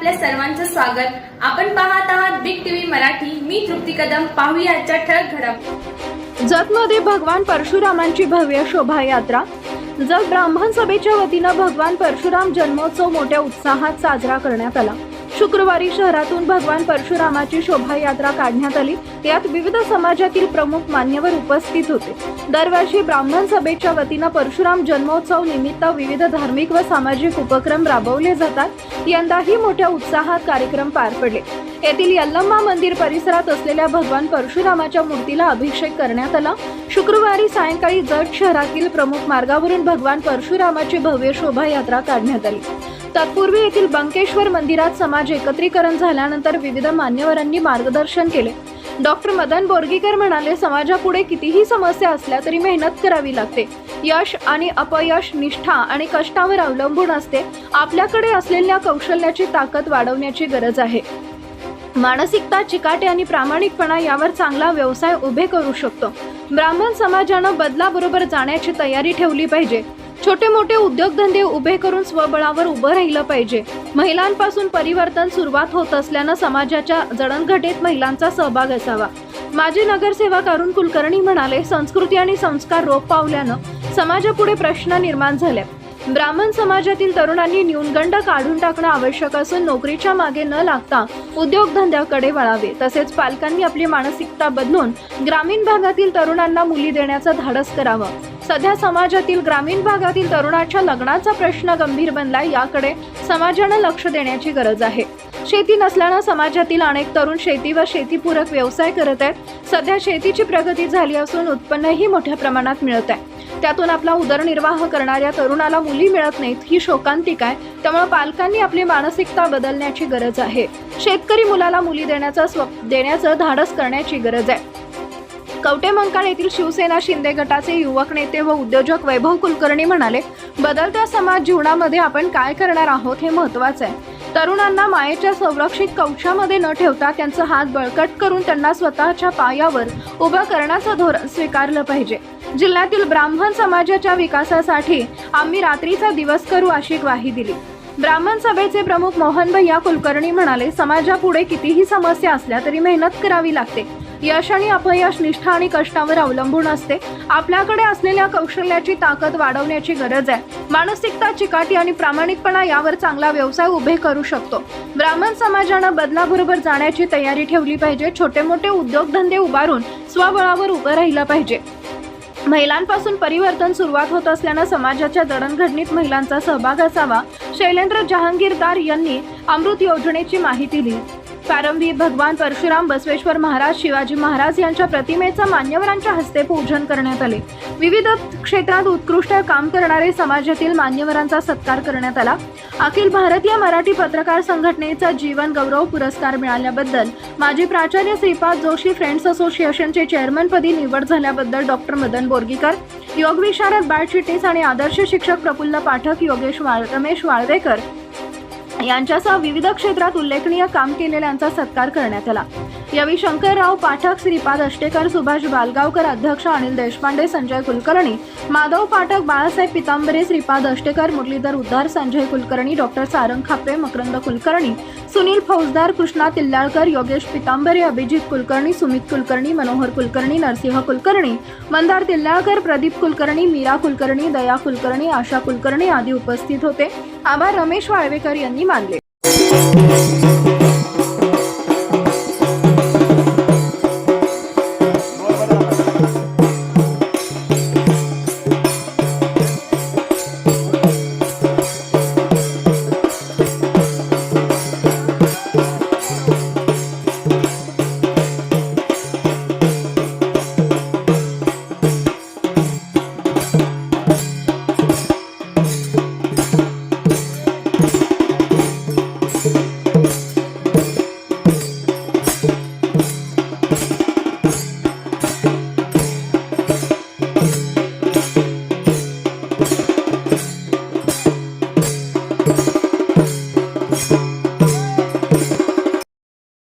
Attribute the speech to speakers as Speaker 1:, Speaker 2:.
Speaker 1: आपल्या सर्वांचं स्वागत. आपण पाहत आहात बिग टीव्ही मराठी. मी तृप्ती कदम. पाहूया आजच्या ठळक घडामोडी
Speaker 2: जतमध्ये भगवान परशुरामांची भव्य शोभायात्रा. जत ब्राह्मण सभेच्या वतीनं भगवान परशुराम जन्मोत्सव मोठ्या उत्साहात साजरा करण्यात आला. शुक्रवारी शहरातून भगवान परशुरामाची शोभायात्रा काढण्यात आली. यात विविध समाजातील प्रमुख मान्यवर उपस्थित होते. दरवर्षी ब्राह्मण सभेच्या वतीनं परशुराम जन्मोत्सव निमित्त विविध धार्मिक व सामाजिक उपक्रम राबवले जातात. यंदाही मोठ्या उत्साहात कार्यक्रम पार पडले. येथील यल्लम्मा मंदिर परिसरात असलेल्या भगवान परशुरामाच्या मूर्तीला अभिषेक करण्यात आला. शुक्रवारी सायंकाळी जत शहरातील प्रमुख मार्गावरून भगवान परशुरामाची भव्य शोभायात्रा काढण्यात आली. तत्पूर्वी येथील बंकेश्वर मंदिरात समाज एकत्रीकरण झाल्यानंतर विविध मान्यवरांनी मार्गदर्शन केले. डॉक्टर मदन बोर्गीकर म्हणाले समाजापुढे कितीही समस्या असल्या तरी मेहनत करावी लागते. यश आणि अपयश निष्ठा आणि कष्टावर अवलंबून असते. आपल्याकडे असलेल्या कौशल्याची ताकद वाढवण्याची गरज आहे. मानसिकता चिकाटे आणि प्रामाणिकपणा यावर चांगला व्यवसाय उभे करू शकतो. ब्राह्मण समाजानं बदलाबरोबर जाण्याची तयारी ठेवली पाहिजे. छोटे मोठे उद्योगधंदे उभे करून स्वबळावर उभं राहिलं पाहिजे. महिलांपासून परिवर्तन सुरुवात होत असल्यानं समाजाच्या जडणघटीत महिलांचा सहभाग असावा. माजी नगरसेवक अरुण कुलकर्णी म्हणाले संस्कृती आणि संस्कार रोप पावल्यानं समाजापुढे प्रश्न निर्माण झाले. ब्राह्मण समाजातील तरुणांनी न्यूनगंड काढून टाकणं आवश्यक असून नोकरीच्या मागे न लागता उद्योगधंद्याकडे वळावे. तसेच पालकांनी आपली मानसिकता बदलून ग्रामीण भागातील तरुणांना मुली देण्याचं धाडस करावं. सध्या समाजातील ग्रामीण भागातील तरुणाच्या लग्नाचा प्रश्न गंभीर बनला याकडे समाजानं लक्ष देण्याची गरज आहे. शेती नसल्यानं समाजातील अनेक तरुण शेती व शेतीपूरक व्यवसाय करत आहेत. सध्या शेतीची प्रगती झाली असून उत्पन्नही मोठ्या प्रमाणात मिळत आहे. त्यातून आपला उदरनिर्वाह करणाऱ्या तरुणाला मुली मिळत नाहीत ही शोकांतिका आहे. त्यामुळे पालकांनी आपली मानसिकता बदलण्याची गरज आहे. शेतकरी मुलाला मुली देण्याचं स्व देण्याचं धाडस करण्याची गरज आहे. कवटे मंकाळ येथील शिवसेना शिंदे गटाचे युवक नेते व उद्योजक वैभव कुलकर्णी म्हणाले बदलत्या समाज जीवनामध्ये आपण काय करणार आहोत हे महत्वाचं आहे. तरुणांना मायेच्या संरक्षित कवचामध्ये न ठेवता त्यांचा हात बळकट करून त्यांना स्वतःच्या पायावर उभं करण्याचं धोरण स्वीकारलं पाहिजे. जिल्ह्यातील ब्राह्मण समाजाच्या विकासासाठी आम्ही रात्रीचा दिवस करू अशी ग्वाही दिली. ब्राह्मण सभेचे प्रमुख मोहन भैया कुलकर्णी म्हणाले समाजापुढे कितीही समस्या असल्या तरी मेहनत करावी लागते. यश आणि अपयश निष्ठा आणि कष्टावर अवलंबून असते. आपल्याकडे असलेल्या कौशल्याची ताकद वाढवण्याची गरज आहे. मानसिकता चिकाटी आणि प्रामाणिकपणा यावर चांगला व्यवसाय उभे करू शकतो. ब्राह्मण समाजानं बदलाबरोबर जाण्याची तयारी ठेवली पाहिजे. छोटे मोठे उद्योगधंदे उभारून स्वबळावर उभं राहिलं पाहिजे. महिलांपासून परिवर्तन सुरुवात होत असल्यानं समाजाच्या जडणघडणीत महिलांचा सहभाग असावा शैलेंद्र जहांगीरदार यांनी अमृत योजनेची माहिती दिली. प्रारंभी भगवान परशुराम बसवेश्वर महाराज शिवाजी महाराज यांच्या प्रतिमेचं मान्यवरांच्या हस्ते पूजन करण्यात आले. विविध क्षेत्रात उत्कृष्ट काम करणारे समाजातील मान्यवरांचा सत्कार करण्यात आला. अखिल भारतीय मराठी पत्रकार संघटनेचा जीवन गौरव पुरस्कार मिळाल्याबद्दल माजी प्राचार्य श्रीपाद जोशी फ्रेंड्स असोसिएशनचे चेअरमनपदी निवड झाल्याबद्दल डॉक्टर मदन बोरगीकर योगविशारद बाळ चिट्टीस आणि आदर्श शिक्षक प्रफुल्ल पाठक योगेश वाळ रमेश वाळवेकर यांच्यासह विविध क्षेत्रात उल्लेखनीय काम केलेल्यांचा सत्कार करण्यात आला. यावेळी शंकरराव पाठक श्रीपाद अष्टेकर सुभाष बालगावकर अध्यक्ष अनिल देशपांडे संजय कुलकर्णी माधव पाठक बाळासाहेब पितांबरे श्रीपाद अष्टेकर मुरलीधर उद्धार संजय कुलकर्णी डॉक्टर सारंग खापे मकरंद कुलकर्णी सुनील फौजदार कृष्णा तिल्लाळकर योगेश पितांबरे अभिजित कुलकर्णी सुमित कुलकर्णी मनोहर कुलकर्णी नरसिंह कुलकर्णी मंदार तिल्लाळकर प्रदीप कुलकर्णी मीरा कुलकर्णी दया कुलकर्णी आशा कुलकर्णी आदी उपस्थित होते. आभार रमेश वाळवेकर यांनी मानले.